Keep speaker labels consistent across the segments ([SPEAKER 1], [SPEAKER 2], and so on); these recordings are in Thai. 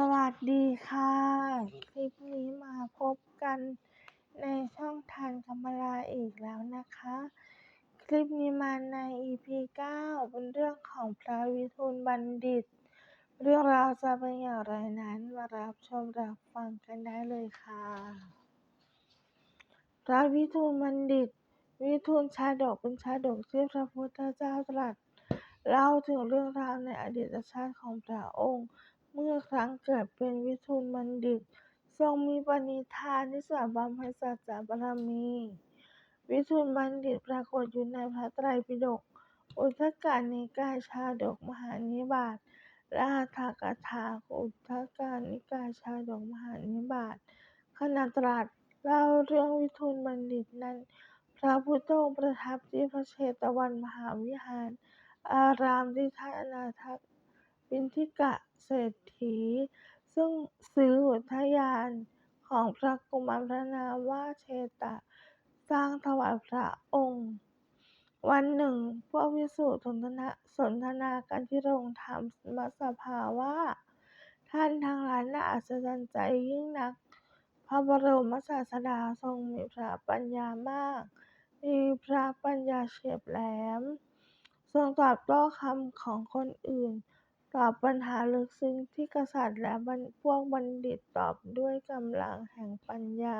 [SPEAKER 1] สวัสดีค่ะ คลิปนี้มาพบกันในช่องทันคำลาอีกแล้วนะคะ คลิปนี้มาใน EP 9 เป็นเรื่องของพระวิทูลบัณฑิต เรื่องราวจะเป็นอย่างไรนั้นมารับชมรับฟังกันได้เลยค่ะ พระวิทูลบัณฑิต วิทูลชาดกเป็นชาดกที่พระพุทธเจ้าตรัสเล่าถึงเรื่องราวในอดีตชาติของพระองค์ เมื่อครั้งเกิดเป็นวิทูลบัณฑิต ทรงมีปณิธานที่จะบำเพ็ญสัจจะบารมี วิทูลบัณฑิตปรากฏอยู่ในพระไตรปิฎก อุทกานิกายชาดกมหานิบาตและอัฏฐกถาอุทกานิกายชาดกมหานิบาตขณะตรัสเล่าเรื่องวิทูลบัณฑิตนั้น พระพุทธองค์ประทับที่พระเชตวันมหาวิหาร อารามที่ท่านอนาถ บิณฑิกะเศรษฐี ซึ่งซื้ออุทยานของพระกุมารพระนามว่าเชตะ สร้างถวายพระองค์ วันหนึ่ง พวกภิกษุสนทนาสนทนากันที่โรงธรรมสภาว่า ท่านทั้งหลายน่าอัศจรรย์ใจยิ่งนัก พระบรมศาสดาทรงมีพระปัญญามาก มีพระปัญญาเฉียบแหลม ทรงตอบโต้คำของคนอื่น ตอบปัญหาลึกซึ้งที่กษัตริย์และพวกบัณฑิตตอบด้วยกำลังแห่งปัญญา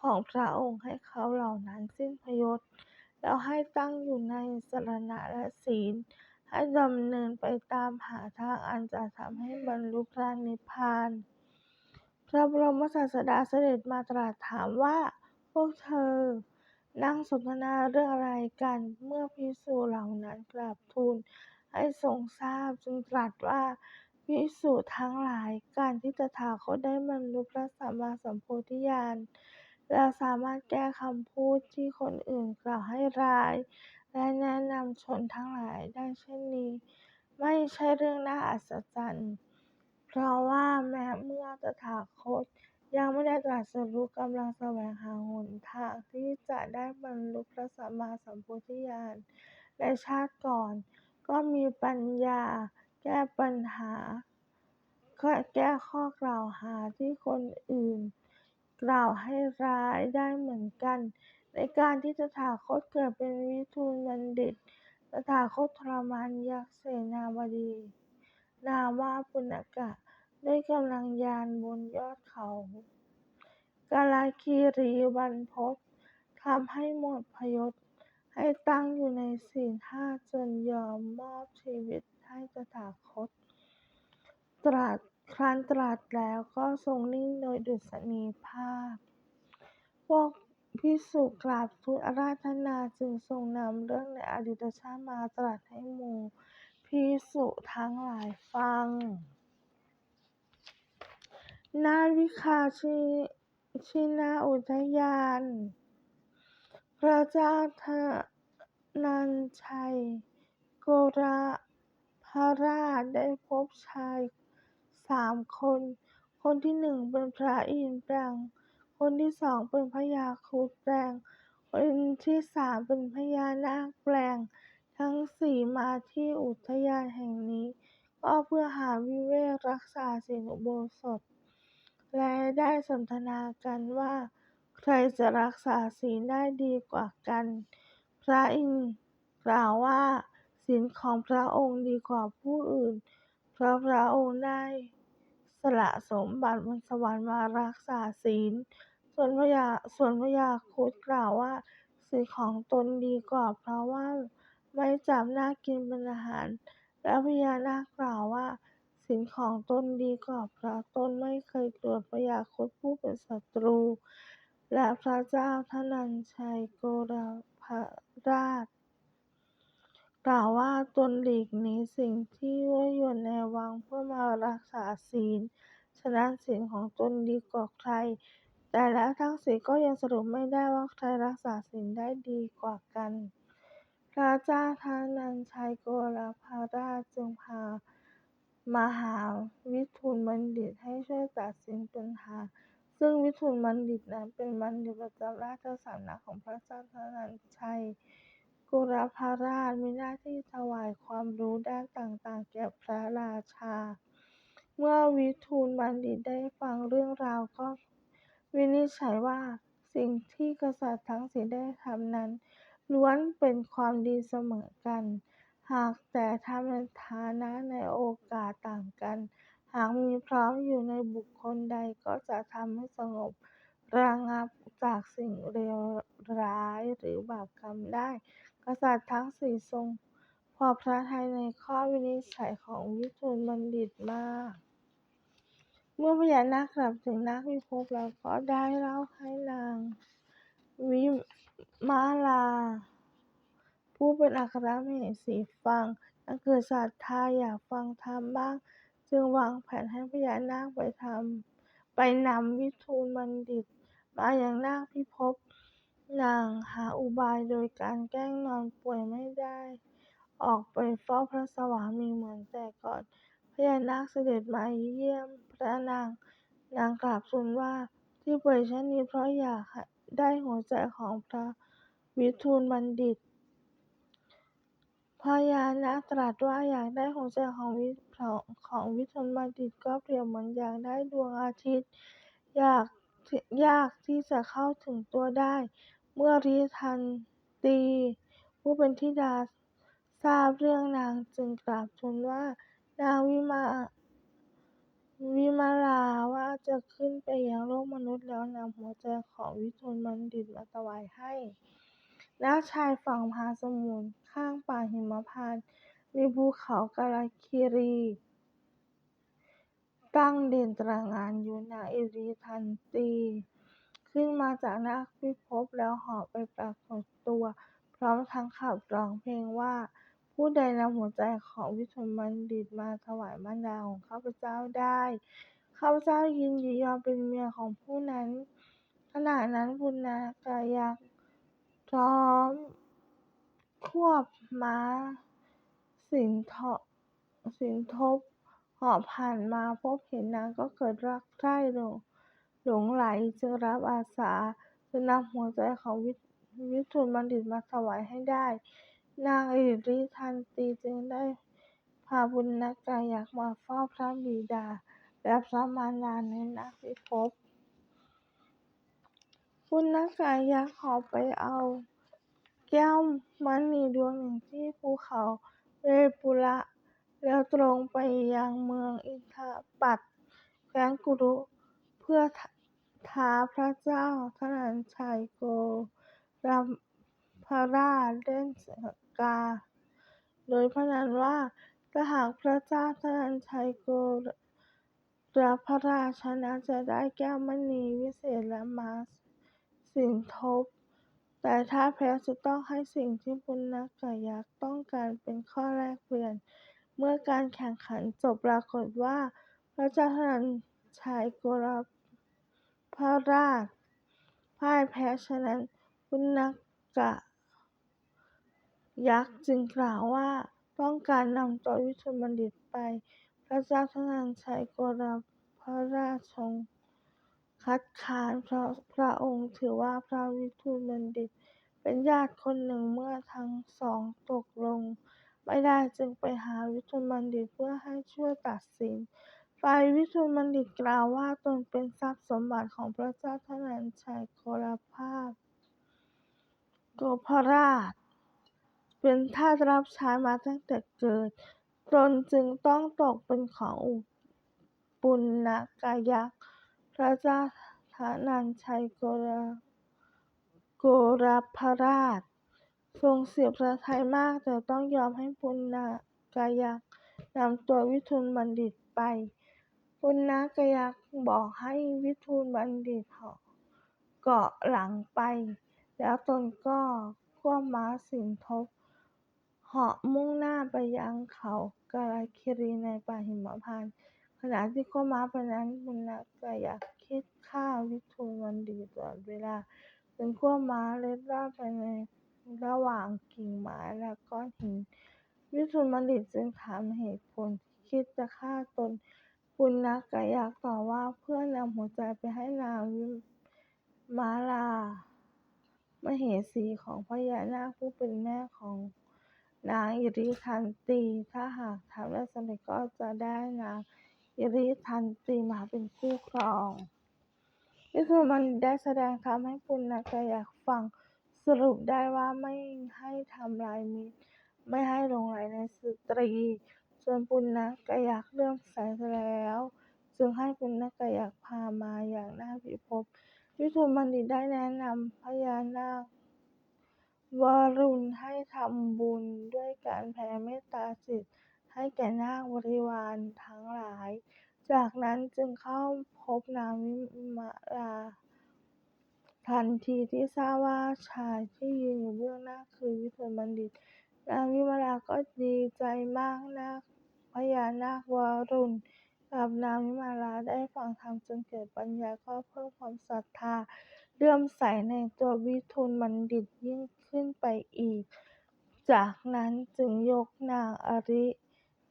[SPEAKER 1] ของพระองค์ให้เขาเหล่านั้นสิ้นพยศ แล้วให้ตั้งอยู่ในสรณะและศีล ให้ดำเนินไปตามหาทางอันจะทำให้บรรลุพระนิพพาน พระบรมศาสดาเสด็จมาตรัสถามว่าพวกเธอ นั่งสนทนาเรื่องอะไรกันเมื่อภิกษุเหล่านั้นกราบทูล ให้ทรงทราบจึงตรัสว่าภิกษุทั้งหลายการที่ตถาคตได้บรรลุพระสัมมาสัมโพธิญาณแล้วสามารถแก้คำพูดที่คนอื่นกล่าวให้ร้าย และแนะนำชนทั้งหลายได้เช่นนี้ ไม่ใช่เรื่องน่าอัศจรรย์เพราะว่าแม้เมื่อตถาคตยังไม่ได้ตรัสรู้กำลังแสวงหาหนทางที่จะได้บรรลุพระสัมมาสัมโพธิญาณในชาติก่อน ก็มีปัญญาแก้ปัญหา แก้ข้อกล่าวหาที่คนอื่น กล่าวให้ร้ายได้เหมือนกัน ในการที่ตถาคตเกิดเป็นวิทูลบัณฑิต ตถาคตทรมานยักษ์เสนาบดี นาว่าปุณกะ ด้วยกำลังญาณบนยอดเขากาลคีรีบรรพตทำให้หมดพยศ ให้ตั้งอยู่ในศีลห้าจนยอมมอบชีวิตให้ตถาคต ตรัสครั้นตรัสแล้วก็ทรงนิ่งโดยดุษณีภาพ พวกภิกษุกราบทูลอาราธนาจึงทรงนำเรื่องในอดีตชาติมาตรัสให้หมู่ภิกษุทั้งหลายฟังณวิคาชินาอุทยาน ระเจ้าธนัญชัย โกราพราชได้พบชายสามคน คนที่หนึ่งเป็นพระอินทร์แปลง คนที่สองเป็นพญาครุฑแปลง คนที่สามเป็นพญานาคแปลง ทั้งสี่มาที่อุทยานแห่งนี้ ก็เพื่อหาวิเวกรักษาศีลอุโบสถ และได้สนทนากันว่า ใครจะรักษาศีลได้ดีกว่ากัน พระอินทร์กล่าวว่าศีลของพระองค์ดีกว่าผู้อื่น เพราะพระองค์ได้สละสมบัติบนสวรรค์มารักษาศีล ส่วนพญาส่วนพญาครุฑกล่าวว่าศีลของตนดีกว่า เพราะว่าไม่จับนากินเป็นอาหาร และพญานาคกล่าวว่าศีลของตนดีกว่าเพราะตนไม่เคยโกรธพญาครุฑผู้เป็นศัตรู และพระเจ้าธนัญชัยโกรพราช กล่าวว่าตนหลีกหนีสิ่งที่ยั่วยวนในวังเพื่อมารักษาศีลฉะนั้นศีลของตนดีกว่าใคร แต่แล้วทั้งสี่ก็ยังสรุปไม่ได้ว่าใครรักษาศีลได้ดีกว่ากัน พระเจ้าธนัญชัยโกรพราชจึงพามหาวิทูลบัณฑิตให้ช่วยตัดสินปัญหา ซึ่งวิทูลบัณฑิตนั้นเป็นบัณฑิตประจำราชสำนักของพระเจ้าธนัญชัยโกรพราชมีหน้าที่ถวายความรู้ด้านต่างๆ แก่พระราชา เมื่อวิทูลบัณฑิตได้ฟังเรื่องราวก็วินิจฉัยว่าสิ่งที่กษัตริย์ทั้งสี่ได้ทำนั้น ล้วนเป็นความดีเสมอกัน หากแต่ทำในฐานะในโอกาสต่างกันากมีพร้อมอยู่ในบุคคลใดก็จะทำให้สงบระงับจากสิ่งเลวร้ายหรือบาปกรรมได้ กษัตริย์ทั้งสี่ทรงพอพระทัยในข้อวินิจฉัยของวิทูลบัณฑิตมาก เมื่อพญานาคกลับถึงนาคพิภพแล้วก็ได้เล่าให้นาง วิมาลา ผู้เป็นอัครมเหสีฟังนางเกิดศรัทธาอยากฟังธรรมบ้าง จึงวางแผนให้พญานาคไปทำไปนำวิทูลบัณฑิต มาอยังนาคพิภพนางหาอุบายโดยการแกล้งนอนป่วยไม่ได้ ออกไปเฝ้าพระสวามีเหมือนแต่ก่อนพญานาคเสด็จมาเยี่ยมพระนาง นางกราบทูลว่าที่ป่วยเช่นนี้เพราะอยากได้หัวใจของพระวิทูลบัณฑิตพญานาคตรัสว่าอยากได้หัวใจของวิ ของวิทูลบัณฑิตก็เปรียบเหมือนอยากได้ดวงอาทิตย์ ยากยากที่จะเข้าถึงตัวได้ เมื่อริทันตีผู้เป็นธิดาทราบเรื่องนางจึงกราบทูลว่านางวิมาวิมาลาว่าจะขึ้นไปยังโลกมนุษย์แล้วนำหัวใจของวิทูลบัณฑิตมาถวายให้ณชายฝั่งมหาสมุทรข้างป่าหิมพานต์ มีภูเขากาลาคีรี ตั้งเด่นตระหง่านอยู่นาอิริทันตี ขึ้นมาจากนาคพิภพแล้วเหาะไปปรากฏตัว พร้อมทั้งขับร้องเพลงว่า ผู้ใดนำหัวใจของวิทูลบัณฑิตมาถวายมารดาของข้าพเจ้าได้ ข้าพเจ้ายินดียอมเป็นเมียของผู้นั้นขณะนั้นปุณกายักพร้อมควบม้า สินทสินทบเหาะผ่านมาพบเห็นนางก็เกิดรักใคร่หลงหลงไหลจึงรับอาสาจะนำหัวใจของวิวิทูลบัณฑิตมาถวายให้ได้ นางอิริทันตีจึงได้พาบุญกายักมาเฝ้าพระบิดา และพระมารดาในนาคพิภพปุณกายักษ์เหาไปเอา แก้วมณีดวงหนึ่งที่ภูเขา เวปุระ แล้วตรงไปยังเมืองอินทปัตแคว้นกุรุ เพื่อท้าพระเจ้าธนัญชัยโกรพราชเล่นกา โดยพนันว่าถ้าหากพระเจ้าธนัญชัยโกรพราชชนะจะได้แก้วมณีวิเศษและมาสินทบ แต่ถ้าแพ้จะต้องให้สิ่งที่ปุณกายักษ์ต้องการเป็นข้อแลกเปลี่ยน เมื่อการแข่งขันจบปรากฏว่า พระเจ้าธนัญชัยโกรพระราชพ่ายแพ้ฉะนั้นปุณกายักษ์จึงกล่าวว่าต้องการนำตัววิทูลบัณฑิตไป พระเจ้าธนัญชัยกรพราชทรง คัดค้านเพราะพระองค์ถือว่าพระวิทูลบัณฑิต เป็นญาติคนหนึ่งเมื่อทั้งสองตกลง ไม่ได้จึงไปหาวิทูลบัณฑิตเพื่อให้ช่วยตัดสินฝ่ายวิทูลบัณฑิตกล่าวว่าตนเป็นทรัพย์สมบัติของพระเจ้าธนัญชัยโกรภาสโกพราช เป็นทาสรับใช้มาตั้งแต่เกิดตนจึงต้องตกเป็นของอุปุณกายักษ์ พระเจ้าธนัญชัยโกรโกรพราช ทรงเสียพระทัยมากแต่ต้องยอมให้ปุณณกายักนำตัววิทูลบัณฑิตไป ปุณณกายักบอกให้วิทูลบัณฑิตเหาะเกาะหลังไป แล้วตนก็ควบม้าสินทบเหาะมุ่งหน้าไปยังเขากาลคีรีในป่าหิมพานต์ ขณะที่ควม้าไปนั้นปุณกายักคิดฆ่าวิทูลบัณฑิตลอดเวลาจึงควม้าเล็ดลอดไปในระหว่างกิ่งไม้และก้อนหิน วิทูลบัณฑิตจึงถามเหตุผลที่คิดจะฆ่าตนปุณกายักษ์ตอบว่าเพื่อนำหัวใจไปให้นางวิมาลามเหสีของพญานาคผู้เป็นแม่ของนางอิริทันตี ถ้าหากทำได้สำเร็จก็จะได้นาง อิริทันติมาเป็นคู่ครองวิทูลบัณฑิตได้แสดงธรรมให้ปุณณกยักฟังสรุปได้ว่าไม่ให้ทำลายมิตรไม่ให้ลงใหลในสตรีจนปุณณกยักเลื่อมใสแล้ว จึงให้ปุณณกยักพามาอย่างน่าพิภพวิทูลบัณฑิได้แนะนำพญานาควรุณให้ทำบุญด้วยการแผ่เมตตาจิต ให้แก่นาคบริวารทั้งหลาย จากนั้นจึงเข้าพบนางวิมาลา ทันทีที่ทราบว่าชายที่ยืนอยู่เบื้องหน้าคือวิทูลบัณฑิต นางวิมาลาก็ดีใจมากนาคพญานาควรุณกับนางวิมาลาได้ฟังธรรมจนเกิดปัญญาก็เพิ่มความศรัทธาเลื่อมใสในตัววิทูลบัณฑิตยิ่งขึ้นไปอีก จากนั้นจึงยกนางอริ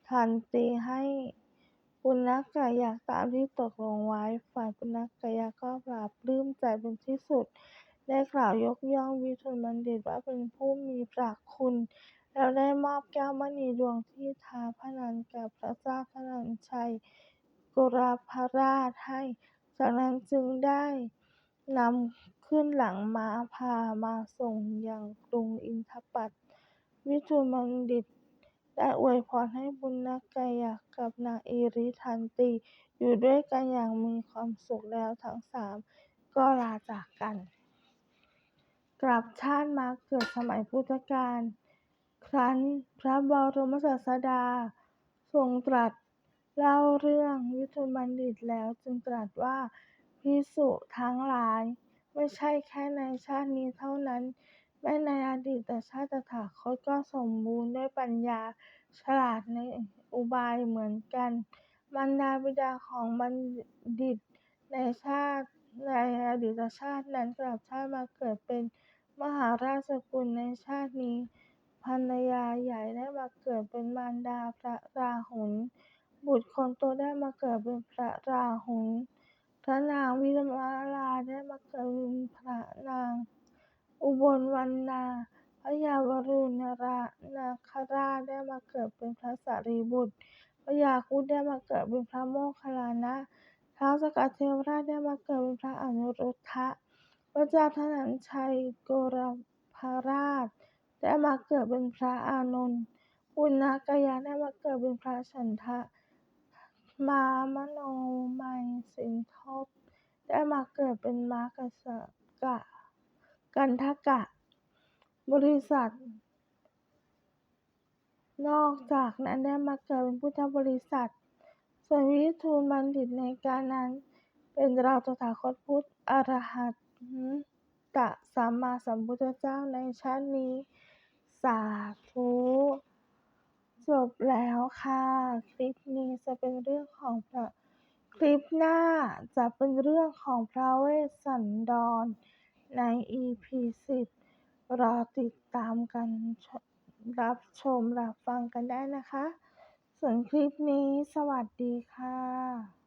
[SPEAKER 1] ทันติให้ปุณณกยักษ์ตามที่ตกลงไว้ ฝ่ายปุณณกยักษ์ก็ปราบปลื้มใจเป็นที่สุด ได้กล่าวยกย่องวิทูลบัณฑิตว่าเป็นผู้มีพระคุณ แล้วได้มอบแก้วมณีดวงที่ท้าพนันกับพระเจ้าพนัญชัยกุรพราชให้ จากนั้นจึงได้นำขึ้นหลังม้าพามาส่งยังกรุงอินทปัตตวิทูลบัณฑิต ได้อวยพรให้ปุณณกยักษ์กับนางอิริทันติอยู่ด้วยกันอย่างมีความสุขแล้วทั้งสามก็ลาจากกัน กลับชาติมาเกิดสมัยพุทธกาลครั้นพระบรมศาสดา ทรงตรัสเล่าเรื่องวิทูบัณฑิตแล้วจึงตรัสว่าภิกษุทั้งหลาย ไม่ใช่แค่ในชาตินี้เท่านั้น แม้ในอดีตชาติตถาคตก็สมบูรณ์ด้วยปัญญาฉลาดในอุบายเหมือนกัน มารดาบิดาของบัณฑิตในชาติในอดีตชาตินั้นกลับชาติมาเกิดเป็นมหาราชกุลในชาตินี้ภรรยาใหญ่ได้มาเกิดเป็นมารดาพระราหุลบุตรคนโตได้มาเกิดเป็นพระราหุลพระนางวิมาลาได้มาเกิดเป็นพระนาง อุบลวรรณา พระยาวรุณรานาคราชได้มาเกิดเป็นพระสารีบุตร พระยาคุดได้มาเกิดเป็นพระโมคคัลลานะ ท้าวสกเทวราชได้มาเกิดเป็นพระอนุรุทธะ พระเจ้าพนัญชัยโกรพราชได้มาเกิดเป็นพระอานนท์ปุณณกยักษ์ได้มาเกิดเป็นพระฉันทะ มามโนมัยสินทบได้มาเกิดเป็นมากักะ กันทกะ บริษัท นอกจากนั้นได้มาเกิดเป็นพุทธบริษัท ส่วนวิทูลบัณฑิตในการนั้น เป็นเราตถาคตพุทธอรหันตะสัมมาสัมพุทธเจ้าในชาตินี้ สาธุจบแล้วค่ะ คลิปนี้จะเป็นเรื่องของพระคลิปหน้าจะเป็นเรื่องของพระเวสสันดร ใน EP 10 รอติดตามกันรับชมรับฟังกันได้นะคะ ส่วนคลิปนี้สวัสดีค่ะ